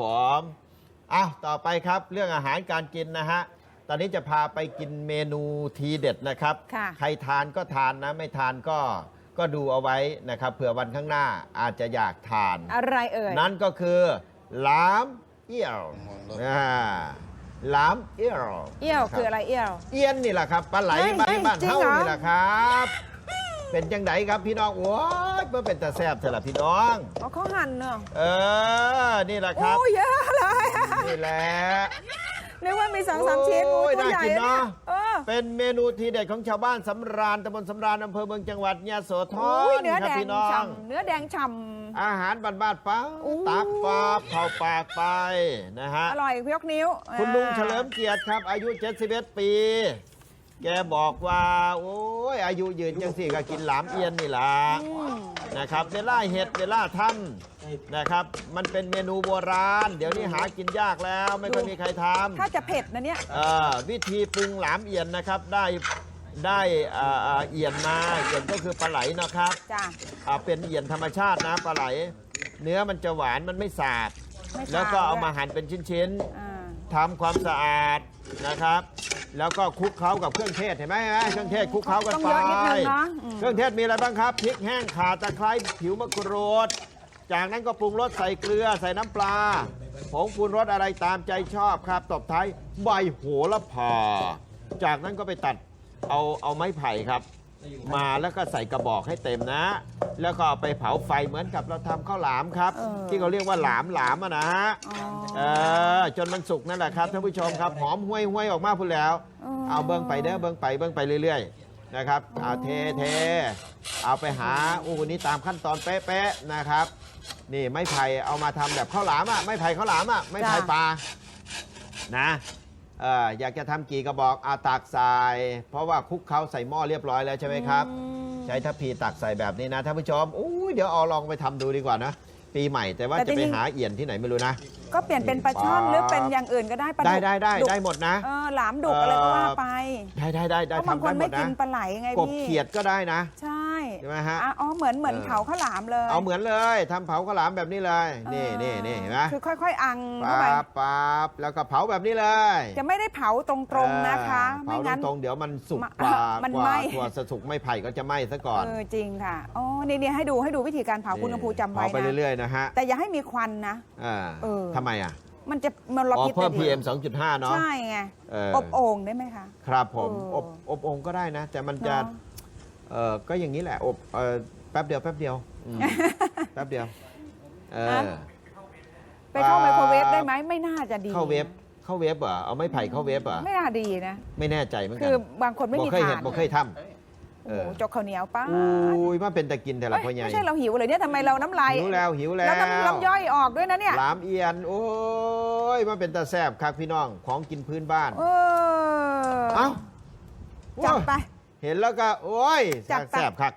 ผมอ้าวต่อไปครับเรื่องอาหารการกินนะฮะ ตอนนี้จะพาไปกินเมนูทีเด็ดนะครับ ค่ะใครทานก็ทานนะ ไม่ทานก็ก็ดูเอาไว้นะครับเผื่อวันข้างหน้าอาจจะอยากทาน อะไรเอ่ย นั่นก็คือหลามเอี้ยวอ่าหลามเอี้ยวเอี้ยวรับคืออะไรเอี้ยว เอี้ยนนี่แหละครับปลาไหลเฮ้ยบ้านเฮ้ยบ้านจริงเฮาเหรอ นี่แหละครับ เป็นจังไดครับพี่น้องโอ้ยเพื่อเป็นตาแซบเถอะล่ะพี่น้องอ๋อเขาหั่นเนอะเออ นี่แหละครับ โอ้เยอะเลยอะนี่แหละนึกว่ามีสองสามชิ้นโอ้โอ้ยตัวใหญ่น่ากินอะเนี่ยเนอะเออ เป็นเมนูทีเด็ดของชาวบ้านสำราญตำบลสำราญอำเภอเมืองจังหวัดยะโสธโอ้ยรเนื้อครัแดบงพี่น้อง ฉ่ำเนื้อแดงฉ่ อาหารบ้านๆป้าโอ้ยตักปาบเข้าปากไปนะฮะำอร่อยยกนิ้วคุณลุงอ่าเฉลิมเกียรติครับ อายุ 71 ปี แกบอกว่า โอ้ยอายุยืนจังสี่ก็กินหลามเอียนนี่ล่ะอืมนะครับเวลาเห็ดเวลาทำนะครับ มันเป็นเมนูโบราณ เดี๋ยวนี้หากินยากแล้วไม่ค่อยมีใครทถ้าจะเผ็ดนะเนี่ยำเอ่อวิธีปรุงหลามเอียนนะครับได้ได้อ่าอ่าเอียนมาเอียนก็คือปลาไหลนะครับจ้ะอ่าเป็นเอียนธรรมชาตินะปลาไหล เนื้อมันจะหวานมันไม่สาบไม่แล้วก็เอามาด้วยหั่นเป็นชิ้นๆอ่าทำความสะอาดนะครับ แล้วก็คลุกเคล้ากับเครื่องเทศเห็นไหมเห็นไหมเครื่องเทศคลุกเคล้ากันต้องไป เยอะนิดนึงเนาะอืม เครื่องเทศมีอะไรบ้างครับพริกแห้งข่าตะไคร้ผิวมะกรูด จากนั้นก็ปรุงรสใส่เกลือใส่น้ำปลาผงปรุงรสอะไรตามใจชอบครับตบท้ายใบโหระพา จากนั้นก็ไปตัดเอาเอาไม้ไผ่ครับ มาแล้วก็ใส่กระบอกให้เต็มนะ แล้วก็เอาไปเผาไฟเหมือนกับเราทำข้าวหลามครับ เออ ที่เขาเรียกว่าหลามหลามอะนะฮะ อ๋อ เออจนมันสุกนั่นแหละครับท่านผู้ชมครับหอมห้วยห้วยออกมาพูดแล้ว อ๋อ เอาเบิ้งไปเด้อเบิ้งไปเบิ้งไปเรื่อยๆนะครับเอาเทเทเอาไปหาอู้วันนี้ตามขั้นตอนเป๊ะๆนะครับ นี่ไม้ไผ่เอามาทำแบบข้าวหลามอะไม้ไผ่ข้าวหลามอะไม้ไผ่จ้ะ ปลานะเอออยากจะทำกี่กระบอกอาตากใส่เพราะว่าคลุกเขาใส่หม้อเรียบร้อยแล้วใช่ไหมครับ อืมใช้ทัพพีตักใส่แบบนี้นะท่านผู้ชมอู้ยเดี๋ยวเอาลองไปทำดูดีกว่านะ ปีใหม่ แต่ว่าแต่จะจไปริงๆหาเอี่ยนที่ไหนไม่รู้นะ ก็เปลี่ยนเป็นปลาช่อนหรือเป็นอย่างอื่นก็ได้ปลาได้ดุกได้ได้ดุกได้หมดนะ เออหลามดุกอะไรก็ว่าไปได้ได้ได้ได้เพราะบางทำคได้นหมไม่ดกินะนปลาไหลไงกบพี่ เขียดก็ได้นะ ใช่ ใช่ไหมฮะอะอ๋อเหมือนเหมือนเออเผาข้าวหลามเลยเอาเหมือนเลยทำเผาข้าวหลามแบบนี้เลยนี่เออนี่นี่เห็นไหมคือค่อย ๆ อังปเข้าไปาบปาบแล้วก็เผาแบบนี้เลย จะไม่ได้เผาตรงๆนะคะเออไม่เผางั้นตรงๆเดี๋ยวมันสุกมะกว่ามันกว่าไหม้ถั่วสสุกไม่ไผ่ก็จะไหม้ซะก่อนเออจริงค่ะอ๋อนี่นี่ให้ดูให้ดูวิธีการเผาคุณกำพูจำไว้เผาไปนะเรื่อยๆนะฮะแต่อย่าให้มีควันนะอ่าเออทำไมอะมันจะมลอ๋อพิษเพิ่มนะดิ PM 2.5 เนาะใช่ไงเอออบโอ่งได้ไหมคะ ครับผมเอออบอบองค์ก็ได้นะ แต่มันจะ เนอะเออก็อย่างนี้แหละอบเออแป๊บเดียวแป๊บเดียวอืมแป๊บเดียวเออ ไปเข้าไมโครเวฟได้ไหมไม่น่าจะดีเข้าเว็บเข้าเว็บเหรอเอาไม้ไผ่เข้าเว็บเหรอไม่น่าดีนะ ไม่แน่ใจเหมือนกัคือบางคนไม่บ่มีเคยทาเห็นนบ่เคยทำ โอ้โหจกข้าวเหนียวป้าอุ้ยมาเป็นตะกินแต่ละเอ้ยพ่อใหญ่ไม่ใช่เราหิวเลยเนี่ยทำไมเราน้ำลายหิวแล้วหิวแล้แล้ววน้ำลำย่อยออกด้วยนะเนี่ยหลามเอียน โอ้ยมาเป็นตาแซบครับพี่น้องของกินพื้นบ้าน เออเอ้าจับไป เห็นแล้วก็ โอ้ยจับไป แซบครับ